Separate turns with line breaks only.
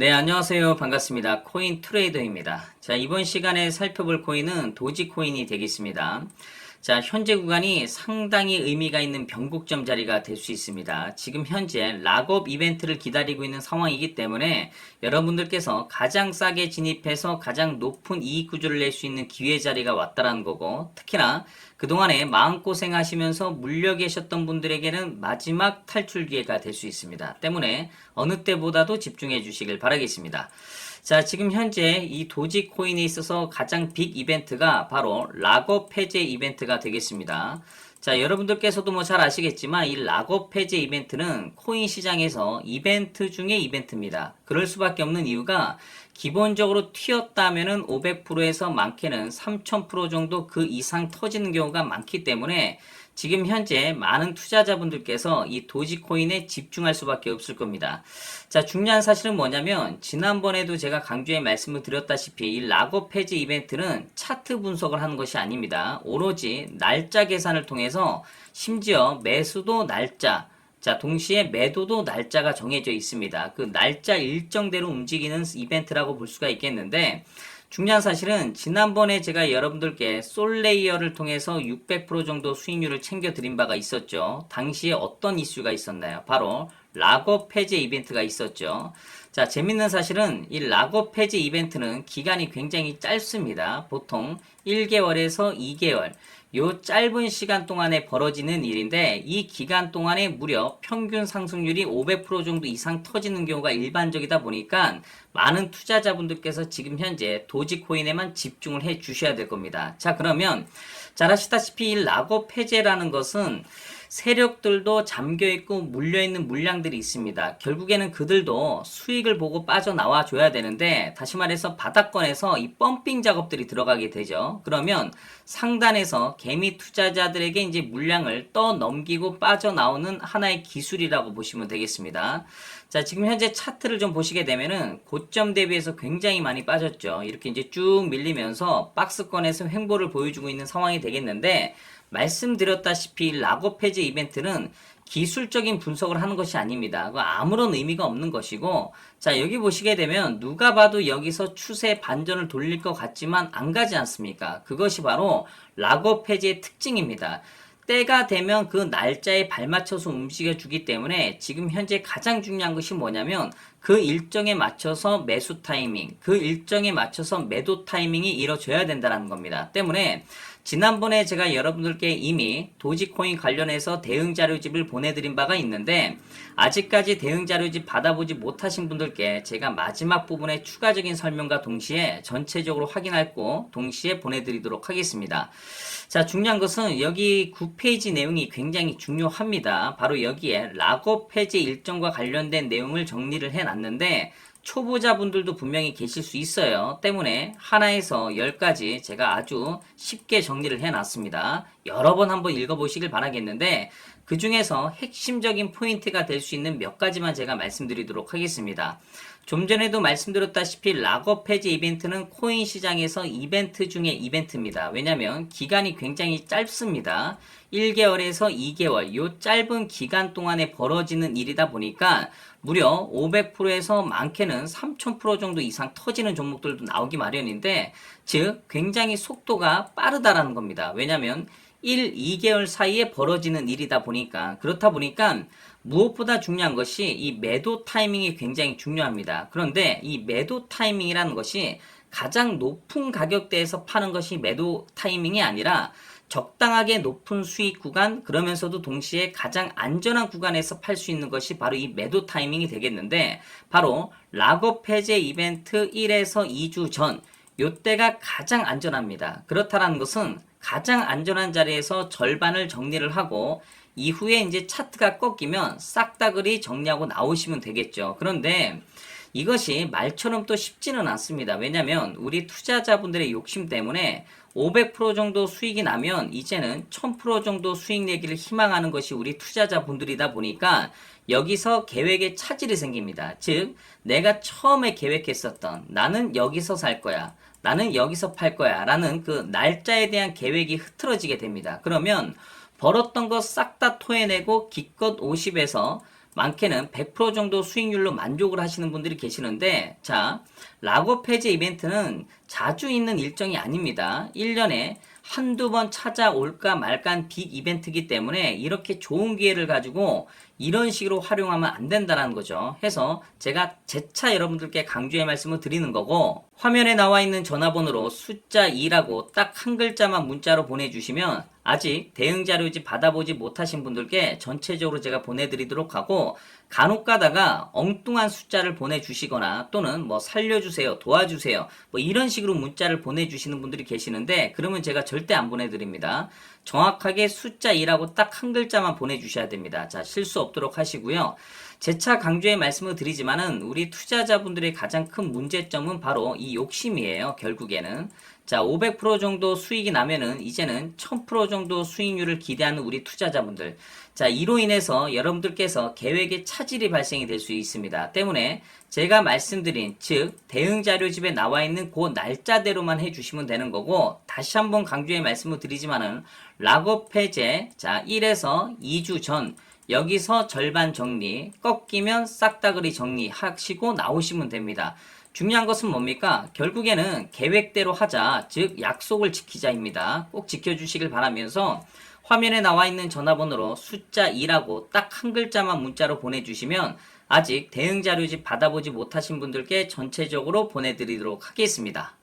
네, 안녕하세요. 반갑습니다. 코인 트레이더입니다. 자, 이번 시간에 살펴볼 코인은 도지코인이 되겠습니다. 자, 현재 구간이 상당히 의미가 있는 변곡점 자리가 될 수 있습니다. 지금 현재 락업 이벤트를 기다리고 있는 상황이기 때문에 여러분들께서 가장 싸게 진입해서 가장 높은 이익 구조를 낼 수 있는 기회 자리가 왔다라는 거고, 특히나 그동안에 마음고생 하시면서 물려 계셨던 분들에게는 마지막 탈출 기회가 될 수 있습니다. 때문에 어느 때보다도 집중해 주시길 바라겠습니다. 자, 지금 현재 이 도지 코인에 있어서 가장 빅 이벤트가 바로 락업 해제 이벤트가 되겠습니다. 자, 여러분들께서도 뭐 잘 아시겠지만 이 락업 해제 이벤트는 코인 시장에서 이벤트 중에 이벤트입니다. 그럴 수밖에 없는 이유가 기본적으로 튀었다면은 500%에서 많게는 3000% 정도 그 이상 터지는 경우가 많기 때문에 지금 현재 많은 투자자분들께서 이 도지코인에 집중할 수밖에 없을 겁니다. 자, 중요한 사실은 뭐냐면 지난번에도 제가 강조해 말씀을 드렸다시피 이 락업 해지 이벤트는 차트 분석을 하는 것이 아닙니다. 오로지 날짜 계산을 통해서 심지어 매수도 날짜 자, 동시에 매도도 날짜가 정해져 있습니다. 그 날짜 일정대로 움직이는 이벤트라고 볼 수가 있겠는데, 중요한 사실은 지난번에 제가 여러분들께 솔레이어를 통해서 600% 정도 수익률을 챙겨드린 바가 있었죠. 당시에 어떤 이슈가 있었나요? 바로 락업 해제 이벤트가 있었죠. 자, 재밌는 사실은 이 락업 해제 이벤트는 기간이 굉장히 짧습니다. 보통 1개월에서 2개월. 요 짧은 시간 동안에 벌어지는 일인데 이 기간 동안에 무려 평균 상승률이 500% 정도 이상 터지는 경우가 일반적이다 보니까 많은 투자자분들께서 지금 현재 도지코인에만 집중을 해 주셔야 될 겁니다. 자, 그러면 잘 아시다시피 이 락업 해제라는 것은 세력들도 잠겨 있고 물려 있는 물량들이 있습니다. 결국에는 그들도 수익을 보고 빠져나와 줘야 되는데 다시 말해서 바닥권에서 이 펌핑 작업들이 들어가게 되죠. 그러면 상단에서 개미 투자자들에게 이제 물량을 떠 넘기고 빠져나오는 하나의 기술이라고 보시면 되겠습니다. 자, 지금 현재 차트를 좀 보시게 되면은 고점 대비해서 굉장히 많이 빠졌죠. 이렇게 이제 쭉 밀리면서 박스권에서 횡보를 보여주고 있는 상황이 되겠는데 말씀드렸다시피 락업 해제 이벤트는 기술적인 분석을 하는 것이 아닙니다. 그 아무런 의미가 없는 것이고, 자, 여기 보시게 되면 누가 봐도 여기서 추세 반전을 돌릴 것 같지만 안 가지 않습니까? 그것이 바로 락업 해제의 특징입니다. 때가 되면 그 날짜에 발맞춰서 움직여 주기 때문에 지금 현재 가장 중요한 것이 뭐냐면 그 일정에 맞춰서 매수 타이밍, 그 일정에 맞춰서 매도 타이밍이 이루어져야 된다는 겁니다. 때문에 지난번에 제가 여러분들께 이미 도지코인 관련해서 대응 자료집을 보내드린 바가 있는데 아직까지 대응 자료집 받아보지 못하신 분들께 제가 마지막 부분에 추가적인 설명과 동시에 전체적으로 확인하고 동시에 보내드리도록 하겠습니다. 자, 중요한 것은 여기 9페이지 내용이 굉장히 중요합니다. 바로 여기에 락업 해제 일정과 관련된 내용을 정리를 해놨는데 초보자분들도 분명히 계실 수 있어요. 때문에 하나에서 열까지 제가 아주 쉽게 정리를 해놨습니다. 여러 번 한번 읽어보시길 바라겠는데 그 중에서 핵심적인 포인트가 될 수 있는 몇 가지만 제가 말씀드리도록 하겠습니다. 좀 전에도 말씀드렸다시피 락업 해제 이벤트는 코인 시장에서 이벤트 중에 이벤트입니다. 왜냐하면 기간이 굉장히 짧습니다. 1개월에서 2개월 요 짧은 기간 동안에 벌어지는 일이다 보니까 무려 500%에서 많게는 3000% 정도 이상 터지는 종목들도 나오기 마련인데 즉 굉장히 속도가 빠르다라는 겁니다. 왜냐하면 1, 2개월 사이에 벌어지는 일이다 보니까 그렇다 보니까 무엇보다 중요한 것이 이 매도 타이밍이 굉장히 중요합니다. 그런데 이 매도 타이밍이라는 것이 가장 높은 가격대에서 파는 것이 매도 타이밍이 아니라 적당하게 높은 수익 구간 그러면서도 동시에 가장 안전한 구간에서 팔 수 있는 것이 바로 이 매도 타이밍이 되겠는데 바로 락업 해제 이벤트 1에서 2주 전 요때가 가장 안전합니다. 그렇다는 것은 가장 안전한 자리에서 절반을 정리를 하고 이후에 이제 차트가 꺾이면 싹다그리 정리하고 나오시면 되겠죠. 그런데 이것이 말처럼 또 쉽지는 않습니다. 왜냐하면 우리 투자자분들의 욕심 때문에 500% 정도 수익이 나면 이제는 1000% 정도 수익 내기를 희망하는 것이 우리 투자자분들이다 보니까 여기서 계획에 차질이 생깁니다. 즉, 내가 처음에 계획했었던 나는 여기서 살 거야. 나는 여기서 팔 거야. 라는 그 날짜에 대한 계획이 흐트러지게 됩니다. 그러면 벌었던 거 싹 다 토해내고 기껏 50에서 많게는 100% 정도 수익률로 만족을 하시는 분들이 계시는데, 자, 락업 해제 이벤트는 자주 있는 일정이 아닙니다. 1년에 한두 번 찾아올까 말까한 빅 이벤트이기 때문에 이렇게 좋은 기회를 가지고 이런 식으로 활용하면 안 된다는 거죠. 해서 제가 재차 여러분들께 강조의 말씀을 드리는 거고 화면에 나와 있는 전화번호로 숫자 2라고 딱 한 글자만 문자로 보내주시면 아직 대응 자료지 받아보지 못하신 분들께 전체적으로 제가 보내드리도록 하고 간혹 가다가 엉뚱한 숫자를 보내주시거나 또는 뭐 살려주세요, 도와주세요, 뭐 이런 식으로 문자를 보내주시는 분들이 계시는데 그러면 제가 절대 안 보내드립니다. 정확하게 숫자 2라고 딱 한 글자만 보내주셔야 됩니다. 자, 실수 없도록 하시고요. 재차 강조의 말씀을 드리지만은 우리 투자자분들의 가장 큰 문제점은 바로 이 욕심이에요. 결국에는. 자, 500% 정도 수익이 나면은 이제는 1000% 정도 수익률을 기대하는 우리 투자자분들. 자, 이로 인해서 여러분들께서 계획에 차질이 발생이 될 수 있습니다. 때문에 제가 말씀드린 즉 대응 자료집에 나와 있는 그 날짜대로만 해 주시면 되는 거고 다시 한번 강조의 말씀을 드리지만은 락업 해제 자 1에서 2주 전 여기서 절반 정리 꺾이면 싹다그리 정리하시고 나오시면 됩니다. 중요한 것은 뭡니까? 결국에는 계획대로 하자, 즉 약속을 지키자입니다. 꼭 지켜주시길 바라면서 화면에 나와 있는 전화번호로 숫자 2라고 딱 한 글자만 문자로 보내주시면 아직 대응 자료집 받아보지 못하신 분들께 전체적으로 보내드리도록 하겠습니다.